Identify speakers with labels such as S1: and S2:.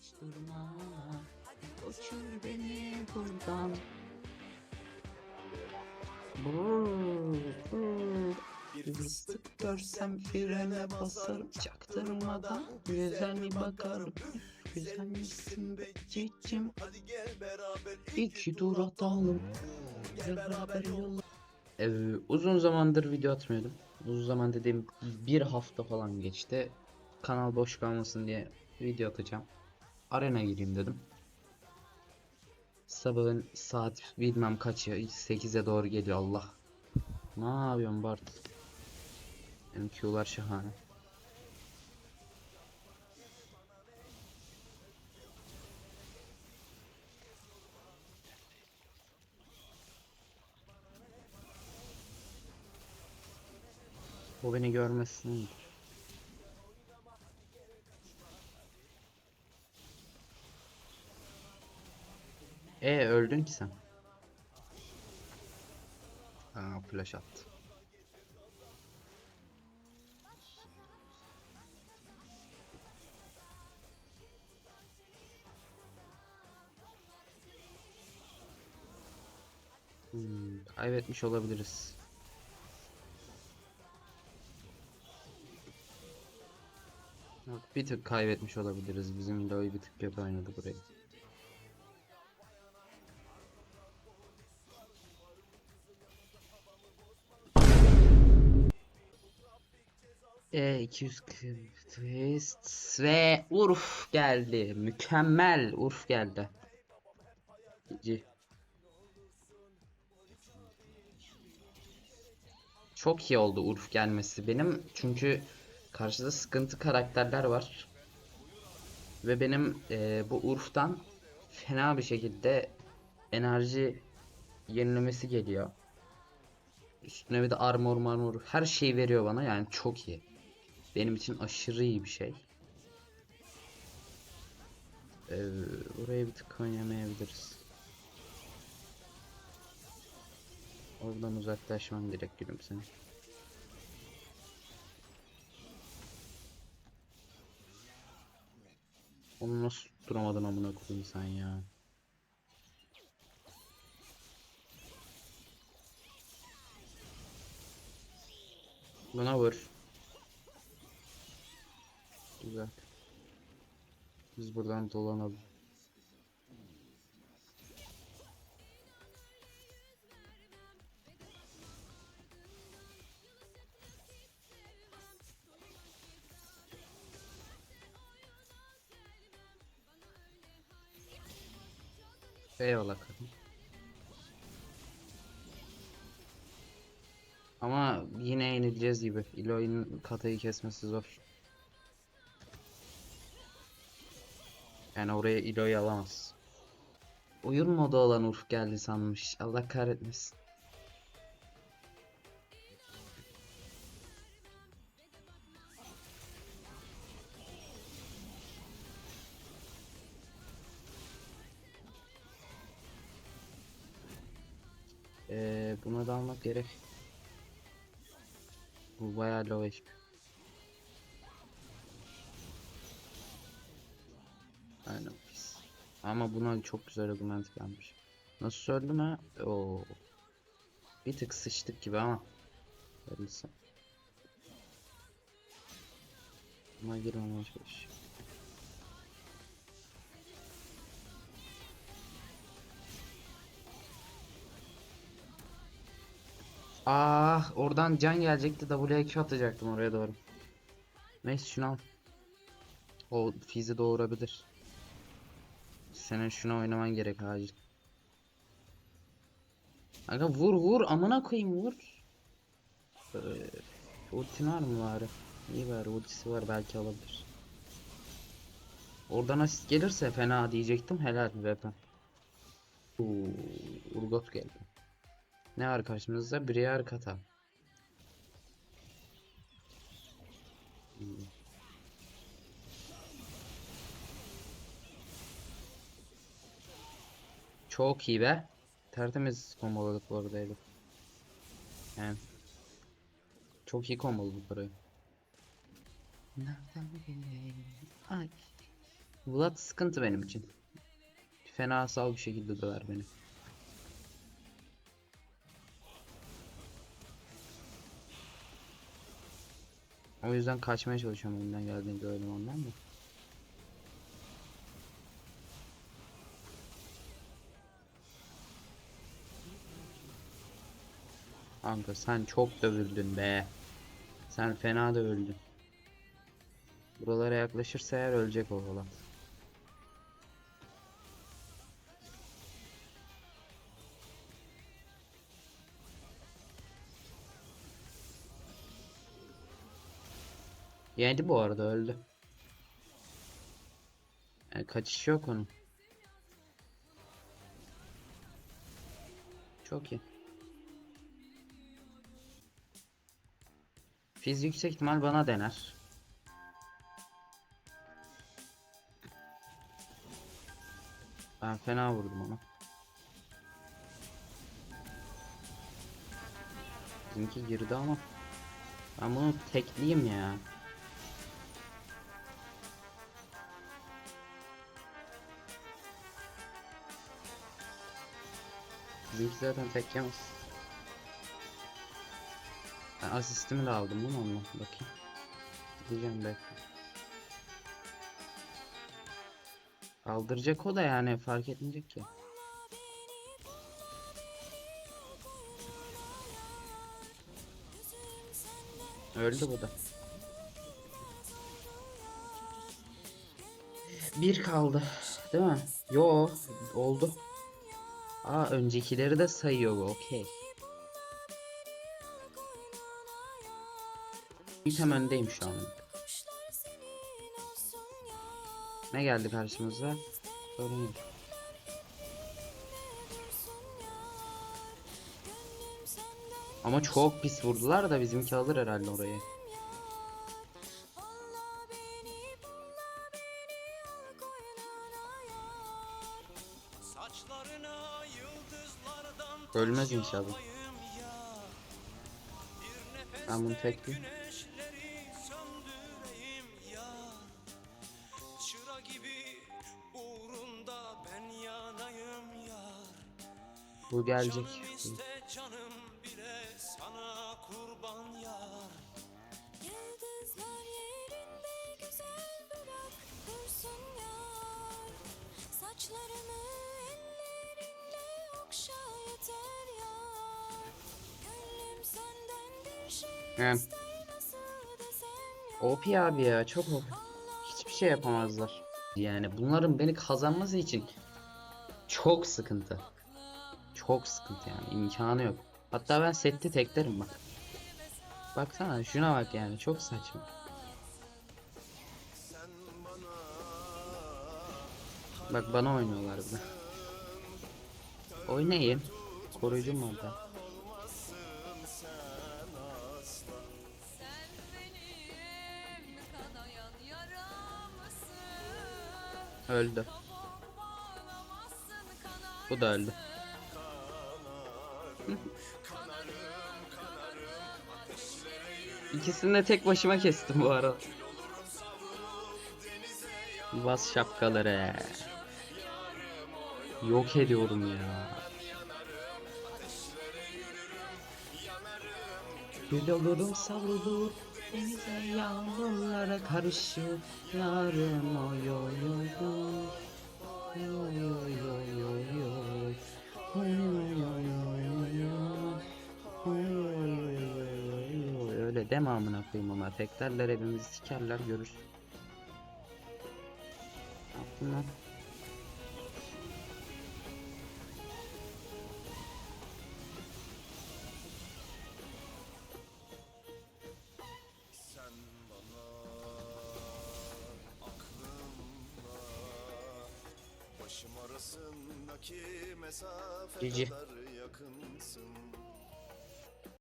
S1: hiç durma Uçur beni buradan. Bir fıstık görsem frene basarım Çaktırmadan güzel bir bakarım Güzel misin be cicim İki tur atalım Beraber yolla ee, uzun zamandır video atmıyordum. Uzun zaman dediğim bir hafta falan geçti. Kanal boş kalmasın diye video atacağım. Arena gireyim dedim. Sabahın saat bilmem kaçı 8'e doğru geliyor Allah. Ne yapıyorsun Bart? Benim şahane. O beni görmesin. E öldün ki sen. Aa flash attı. Hmm, kaybetmiş olabiliriz. Bir tık kaybetmiş olabiliriz. Bizim Loy bir tık kötü oynadı burayı. E 240 twist ve Urf geldi. Mükemmel Urf geldi. GG. Çok iyi oldu Urf gelmesi benim çünkü karşıda sıkıntı karakterler var. Ve benim eee, bu Urf'tan fena bir şekilde enerji yenilemesi geliyor. Üstüne bir de armor marmor her şeyi veriyor bana yani çok iyi. Benim için aşırı iyi bir şey. Ee, oraya bir tık oynayamayabiliriz. Oradan uzaklaşmam gerek gülüm senin. Onu nasıl tutturamadın amına koyayım sen ya. Buna vur. Güzel. Biz buradan dolanalım. Eyvallah kadın. Ama yine yenileceğiz gibi. Eloy'un katayı kesmesi zor. Yani oraya Eloy alamaz. Oyun modu olan Urf geldi sanmış. Allah kahretmesin. Ee, buna da almak gerek. Bu bayağı low HP. Aynen. Ama buna çok güzel argument gelmiş. Nasıl söyledim ha? Oo. Bir tık sıçtık gibi ama. Öyleyse. Buna girmemeye çalış. Ah, oradan can gelecekti. W2 atacaktım oraya doğru. Neyse şunu al. O fizi doğurabilir. Senin şunu oynaman gerek acil. Aga vur vur amına koyayım vur. Ee, ultin var mı bari? İyi bari ultisi var belki alabilir. Oradan asist gelirse fena diyecektim helal weapon. Oo, Urgot geldi. Ne var karşımızda? Briar kata. Hmm. Çok iyi be. Tertemiz komboladık bu arada Elif. Yani. Çok iyi komboladık burayı. Nereden? Ay. Vlad sıkıntı benim için. Fenasal bir şekilde döver beni. O yüzden kaçmaya çalışıyorum elimden geldiğince öyle ondan mı? Kanka sen çok dövüldün be. Sen fena dövüldün. Buralara yaklaşırsa eğer ölecek o falan. Yedi bu arada öldü. Yani kaçış yok onun. Çok iyi. Fiz yüksek ihtimal bana dener. Ben fena vurdum ama. Bizimki girdi ama. Ben bunu tekleyeyim ya. Bizimki zaten tek yemez. Ben asistimi de aldım değil mi? Bakayım. Diyeceğim bekle. Kaldıracak o da yani fark etmeyecek ki. Öldü bu da. Bir kaldı. Değil mi? Yo oldu. Aa öncekileri de sayıyor. Okey. İtem öndeyim şu an. Ne geldi karşımıza? Yok. Ama çok pis vurdular da bizimki alır herhalde orayı. Ölmez inşallah. Ben bunu tekleyeyim.
S2: Dursun yar Saçlarımı ellerinle okşa yeter yar Gönlüm senden bir şey
S1: He.
S2: ya
S1: OP abi ya çok OP. Hiçbir şey yapamazlar. Yani bunların beni kazanması için çok sıkıntı. Çok sıkıntı yani imkanı yok. Hatta ben sette teklerim bak. Baksana şuna bak yani çok saçma. Bak bana oynuyorlar bir de. Oynayın. Koruyucum var da. Öldü. Bu da öldü. İkisini de tek başıma kestim bu arada. Bas şapkaları. Yok ediyorum ya. Gül olurum savrulur denize yağmurlara karşı yarım oy oy şey deme amına koyayım ama teklerler evimizi sikerler görürsün.
S3: Aklına. Başım arasındaki mesafe
S1: Cici.